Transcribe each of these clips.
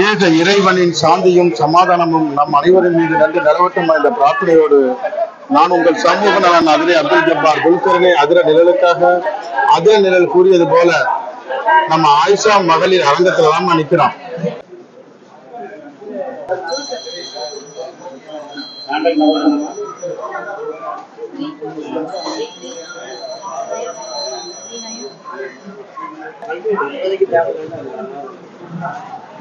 ஏக இறைவனின் சாந்தியும் சமாதானமும் நம் அனைவரின் மீது நன்றி நிலவட்டும் என்ற பிரார்த்தனையோடு நான் உங்கள் சமூக நலன் அதிரை அப்துல் ஜப்பார் குல்கர்னே அதிர நிழலுக்காக அதிர நிழல் கூறியது போல நம்ம ஆயிஷா மகளிர் அரங்கத்துல தான் நிக்கிறோம்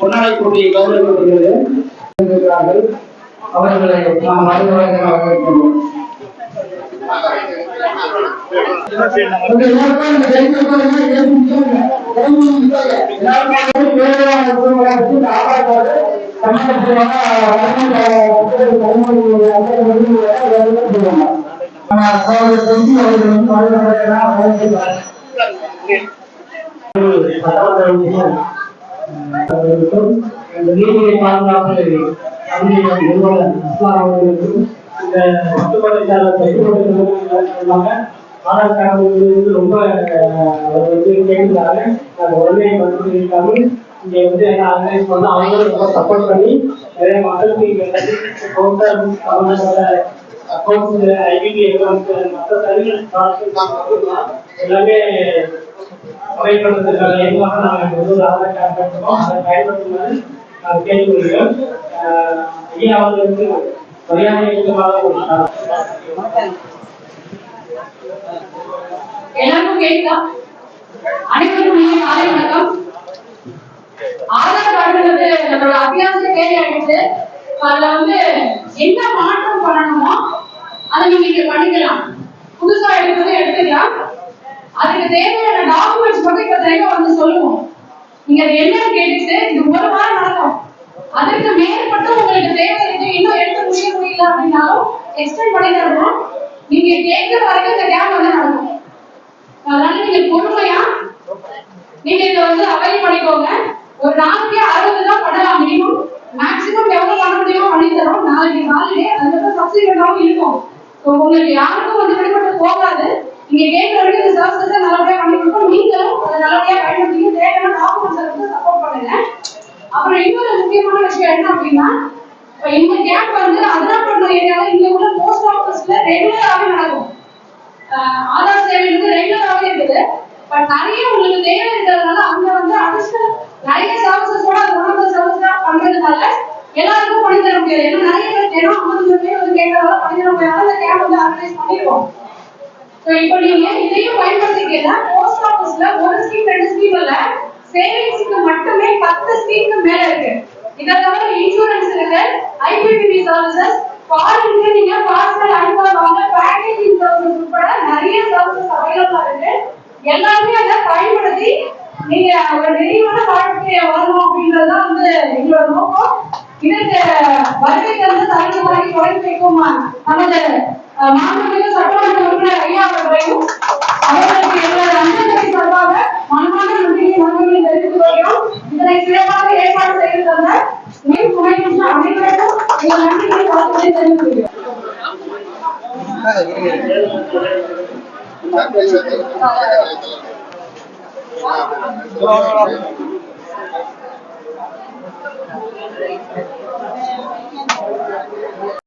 முன்னாடி போட்டி கௌரவிக்கப்படுகிறது அவர்களை நாம் மறுவழக்கமாக வரவேற்கிறோம். நீதியை பாதுகாப்பு அலுவலகம் நிறுவனர் அஸ்லாம் அவர்களுக்கும் இந்த சுற்றுப்படைச்சாளர் கைப்பற்றுவதற்காக ஆதார் கார்டு வந்து ரொம்ப அஹ், அவர் வந்து கேட்கிறாங்க அது உடனே வந்து தமிழ் இங்கே வந்து என்ன ஆர்கனைஸ் பண்ணா அவங்களும் ரொம்ப சப்போர்ட் பண்ணி நிறைய மக்களுக்கு இங்க கவுண்டர் அவங்களோட அக்கௌண்ட்ஸ் ஐடிபி அக்கௌண்ட்ஸ் மற்ற சர்வீஸ் எல்லாமே அவை பண்ணுறதுக்கான எதுவாக நாங்கள் வந்து ஒரு ஆதார் கார்டு கட்டுறோம் அதை பயன்படுத்துமாறு நான் கேட்டுக்கொள்கிறோம் அஹ், ஐயா அவர்களுக்கு மரியாதை நிமித்தமாக ஒரு எல்லாருக்கும் கேட்குதா அனைவருக்கும் காலை வணக்கம். ஆதார் கார்டுங்கிறது நம்மளோட அத்தியாவசிய தேவை ஆயிடுச்சு அதுல வந்து என்ன மாற்றம் பண்ணணுமோ அதை நீங்க இங்க பண்ணிக்கலாம். புதுசா எடுக்கிறது எடுத்துக்கலாம். அதுக்கு தேவையான டாக்குமெண்ட்ஸ் மட்டும் இப்ப தெளிவா வந்து சொல்லுவோம். நீங்க அது என்னன்னு கேட்டுட்டு இது ஒரு வாரம் நடக்கும். அதற்கு மேற்பட்டு உங்களுக்கு தேவை இன்னும் எடுத்து முடிய முடியல அப்படின்னாலும் எக்ஸ்டெண்ட் பண்ணி தருவோம் நீங்க கேட்கிற வரைக்கும் இந்த கேம்ப் வந்து நடக்கும். அதனால நீங்க பொறுமையா நீங்க இதை வந்து அவைல் பண்ணிக்கோங்க. ஒரு நாளைக்கு அறுபது தான் பண்ணலாம் மினிமம் மேக்ஸிமம் எவ்வளவு பண்ண முடியுமோ பண்ணி தரோம். நாளைக்கு காலையிலே அதுக்கப்புறம் சப்சிடென்டாகவும் இருக்கும். ஸோ உங்களுக்கு யாருக்கும் வந்து வெளிப்பட்டு போகாது. நீங்க கேட்கிற வரைக்கும் இந்த சர்வீசஸை நல்லபடியா பண்ணி கொடுப்போம் நீங்களும் அதை நல்லபடியா பயன்படுத்தி தேவையான டாக்குமெண்ட்ஸ் வந்து சப்போர்ட் பண்ணுங்க. அப்புறம் இன்னொரு முக்கியமான விஷயம் என்ன அப்படின்னா இந்த கேப் வந்து அதிராப்பட்டினம் ஏரியாவில் இங்க உள்ள போஸ்ட் ஆஃபீஸ்ல ரெகுலராகவே நடக்கும். ஆதார் சேவை வந்து ரெகுலராகவே இருக்குது. பட் நிறைய உங்களுக்கு தேவை இருக்கிறதுனால அங்க வந்து அடிஷனல் நிறைய சர்வீசஸோட உணவு சர்வீஸா பண்றதுனால எல்லாருக்கும் பண்ணி தர முடியாது. ஏன்னா நிறைய பேர் தினம் ஐம்பது பேர் வந்து கேட்கறதால பண்ணி தர முடியாத இந்த வந்து ஆர்கனைஸ் பண்ணிருக்கோம். ஸோ இப்போ நீங்க இதையும் பயன்படுத்திக்கல போஸ்ட் ஆஃபீஸ்ல ஒரு ஸ்கீம் ரெண்டு ஸ்கீம் சர்வீசஸ் நீங்க பார்சல் அனுப்புவாங்க பேக்கேஜிங் சர்வீஸ் உட்பட நிறைய சர்வீசஸ் அவைலபிளா இருக்கு எல்லாருமே அதை பயன்படுத்தி நீங்க ஒரு நிறைவான வாழ்க்கையை வரணும் அப்படின்றது தான் வந்து எங்களோட நோக்கம். இதற்கு வருகை தலைமுறை தொடங்கி வைக்கும்? நமது அஹ், சட்டமன்ற உறுப்பினர் ஐயா அவர்களையும் அவர்களுக்கு எங்களது அஞ்சலி சார்பாக மனமான நன்றியை நன்றியை தெரிவித்துக் கொள்கிறோம். இதனை சிறப்பாக ஏற்பாடு செய்து தந்த மின் துணைக்கின்ற எங்கள் நன்றியை வாழ்த்துக்களை தெரிவித்துக் கொள்கிறோம்